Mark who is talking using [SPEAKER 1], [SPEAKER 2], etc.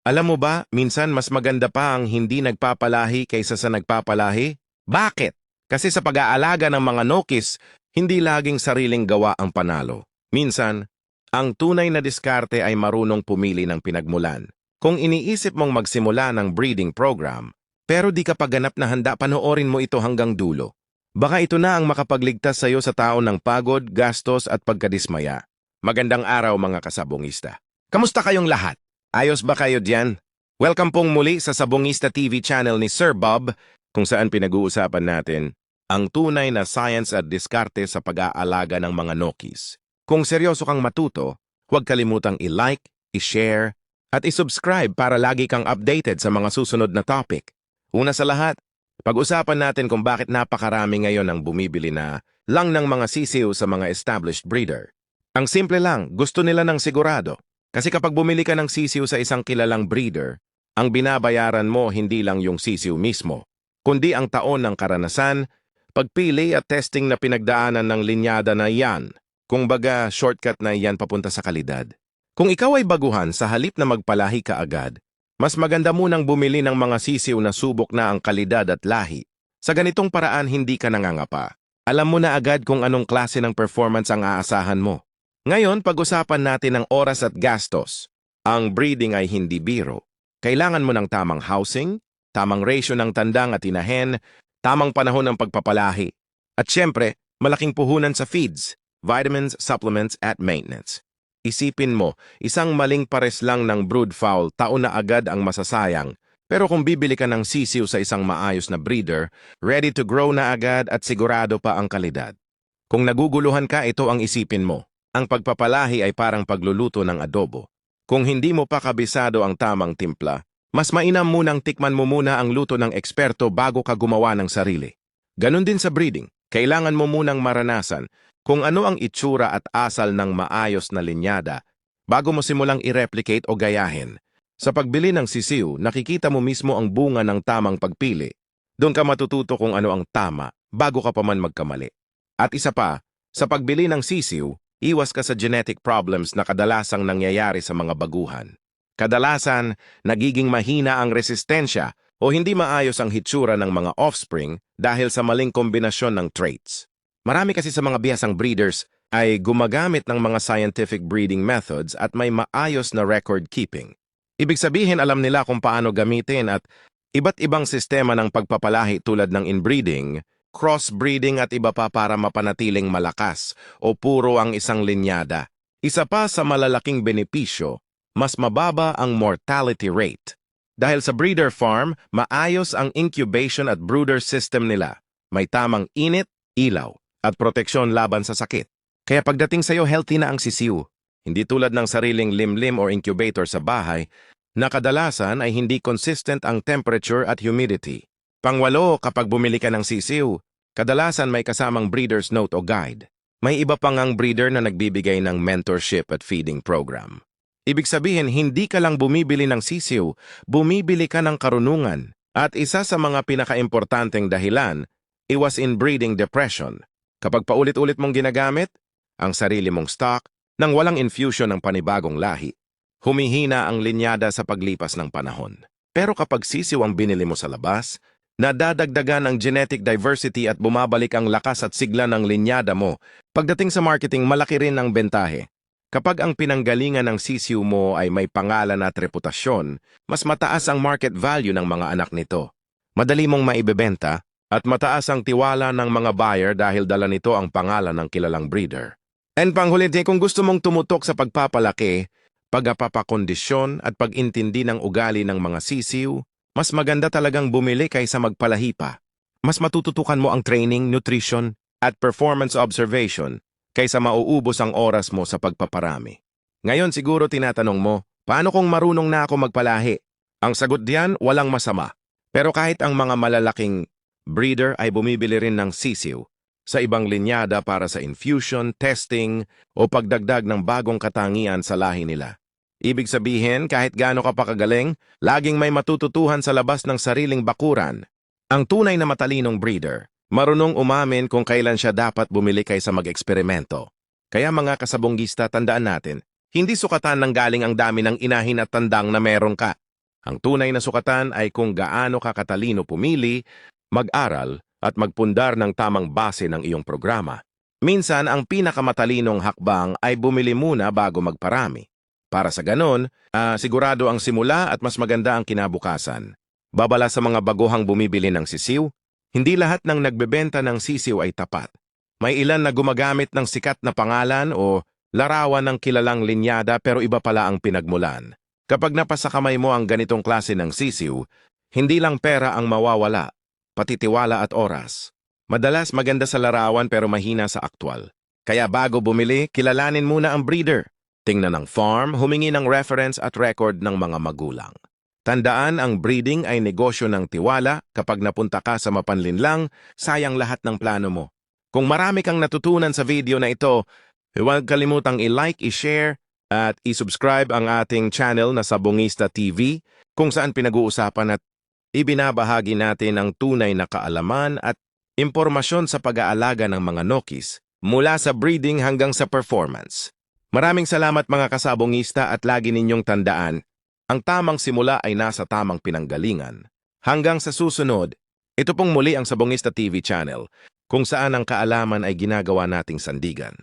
[SPEAKER 1] Alam mo ba, minsan mas maganda pa ang hindi nagpapalahi kaysa sa nagpapalahi? Bakit? Kasi sa pag-aalaga ng mga nokis, hindi laging sariling gawa ang panalo. Minsan, ang tunay na diskarte ay marunong pumili ng pinagmulan. Kung iniisip mong magsimula ng breeding program, pero di ka paganap na handa panoorin mo ito hanggang dulo. Baka ito na ang makapagligtas sa iyo sa taon ng pagod, gastos at pagkadismaya. Magandang araw mga kasabongista. Kamusta kayong lahat? Ayos ba kayo diyan? Welcome pong muli sa Sabongista TV channel ni Sir Bob, kung saan pinag-uusapan natin ang tunay na science at diskarte sa pag-aalaga ng mga nokis. Kung seryoso kang matuto, huwag kalimutang i-like, i-share, at i-subscribe para lagi kang updated sa mga susunod na topic. Una sa lahat, pag-usapan natin kung bakit napakarami ngayon ang bumibili na lang ng mga sisiw sa mga established breeder. Ang simple lang, gusto nila ng sigurado. Kasi kapag bumili ka ng sisiw sa isang kilalang breeder, ang binabayaran mo hindi lang yung sisiw mismo, kundi ang taon ng karanasan, pagpili at testing na pinagdaanan ng linyada na iyan. Kung baga, shortcut na iyan papunta sa kalidad. Kung ikaw ay baguhan sa halip na magpalahi ka agad, mas maganda munang bumili ng mga sisiw na subok na ang kalidad at lahi. Sa ganitong paraan hindi ka nangangapa. Alam mo na agad kung anong klase ng performance ang aasahan mo. Ngayon, pag-usapan natin ang oras at gastos. Ang breeding ay hindi biro. Kailangan mo ng tamang housing, tamang ratio ng tandang at inahen, tamang panahon ng pagpapalahi. At syempre, malaking puhunan sa feeds, vitamins, supplements at maintenance. Isipin mo, isang maling pares lang ng brood fowl taon na agad ang masasayang. Pero kung bibili ka ng sisiw sa isang maayos na breeder, ready to grow na agad at sigurado pa ang kalidad. Kung naguguluhan ka, ito ang isipin mo. Ang pagpapalahi ay parang pagluluto ng adobo. Kung hindi mo pa kabisado ang tamang timpla, mas mainam munang tikman mo muna ang luto ng eksperto bago ka gumawa ng sarili. Ganon din sa breeding, kailangan mo munang maranasan kung ano ang itsura at asal ng maayos na linyada bago mo simulang i-replicate o gayahin. Sa pagbili ng sisiw, nakikita mo mismo ang bunga ng tamang pagpili. Doon ka matututo kung ano ang tama bago ka pa man magkamali. At isa pa, sa pagbili ng sisiw, Iwas ka sa genetic problems na kadalasang nangyayari sa mga baguhan. Kadalasan, nagiging mahina ang resistensya o hindi maayos ang hitsura ng mga offspring dahil sa maling kombinasyon ng traits. Marami kasi sa mga bihasang breeders ay gumagamit ng mga scientific breeding methods at may maayos na record keeping. Ibig sabihin alam nila kung paano gamitin at iba't ibang sistema ng pagpapalahi tulad ng inbreeding crossbreeding at iba pa para mapanatiling malakas o puro ang isang linyada. Isa pa sa malalaking benepisyo, mas mababa ang mortality rate. Dahil sa breeder farm, maayos ang incubation at brooder system nila. May tamang init, ilaw, at proteksyon laban sa sakit. Kaya pagdating sa'yo, healthy na ang sisiw. Hindi tulad ng sariling limlim or incubator sa bahay, na kadalasan ay hindi consistent ang temperature at humidity. Pangwalo, kapag bumili ka ng sisiw, kadalasan may kasamang breeder's note o guide. May iba pang ang breeder na nagbibigay ng mentorship at feeding program. Ibig sabihin, hindi ka lang bumibili ng sisiw, bumibili ka ng karunungan. At isa sa mga pinakaimportanteng dahilan, iwas in breeding depression. Kapag paulit-ulit mong ginagamit, ang sarili mong stock, nang walang infusion ng panibagong lahi, humihina ang linyada sa paglipas ng panahon. Pero kapag sisiw ang binili mo sa labas, Nadadagdagan ang genetic diversity at bumabalik ang lakas at sigla ng linyada mo. Pagdating sa marketing, malaki rin ang bentahe. Kapag ang pinanggalingan ng sisiw mo ay may pangalan at reputasyon, mas mataas ang market value ng mga anak nito. Madali mong maibebenta at mataas ang tiwala ng mga buyer dahil dala nito ang pangalan ng kilalang breeder. And panghuli kung gusto mong tumutok sa pagpapalaki, pagpapakondisyon at pag-intindi ng ugali ng mga sisiw, mas maganda talagang bumili kaysa magpalahi pa. Mas matututukan mo ang training, nutrition, at performance observation kaysa mauubos ang oras mo sa pagpaparami. Ngayon siguro tinatanong mo, paano kung marunong na ako magpalahi? Ang sagot diyan, walang masama. Pero kahit ang mga malalaking breeder ay bumibili rin ng sisiw sa ibang linyada para sa infusion, testing, o pagdagdag ng bagong katangian sa lahi nila. Ibig sabihin, kahit gaano ka pa kagaling, laging may matututuhan sa labas ng sariling bakuran. Ang tunay na matalinong breeder, marunong umamin kung kailan siya dapat bumili kaysa mag-eksperimento. Kaya mga kasabonggista, tandaan natin, hindi sukatan ng galing ang dami ng inahin at tandang na meron ka. Ang tunay na sukatan ay kung gaano ka katalino pumili, mag-aral, at magpundar ng tamang base ng iyong programa. Minsan, ang pinakamatalinong hakbang ay bumili muna bago magparami. Para sa ganon, ah, sigurado ang simula at mas maganda ang kinabukasan. Babala sa mga baguhang bumibili ng sisiw, hindi lahat ng nagbebenta ng sisiw ay tapat. May ilan na gumagamit ng sikat na pangalan o larawan ng kilalang linyada pero iba pala ang pinagmulan. Kapag napasa kamay mo ang ganitong klase ng sisiw, hindi lang pera ang mawawala, pati tiwala at oras. Madalas maganda sa larawan pero mahina sa aktwal. Kaya bago bumili, kilalanin muna ang breeder. Tingnan ang farm, humingi ng reference at record ng mga magulang. Tandaan ang breeding ay negosyo ng tiwala. Kapag napunta ka sa mapanlinlang, sayang lahat ng plano mo. Kung marami kang natutunan sa video na ito, huwag kalimutang i-like, i-share, at i-subscribe ang ating channel na Sabongista TV kung saan pinag-uusapan at ibinabahagi natin ang tunay na kaalaman at impormasyon sa pag-aalaga ng mga nokis mula sa breeding hanggang sa performance. Maraming salamat mga kasabongista at lagi ninyong tandaan, ang tamang simula ay nasa tamang pinanggalingan. Hanggang sa susunod, ito pong muli ang Sabongista TV channel kung saan ang kaalaman ay ginagawa nating sandigan.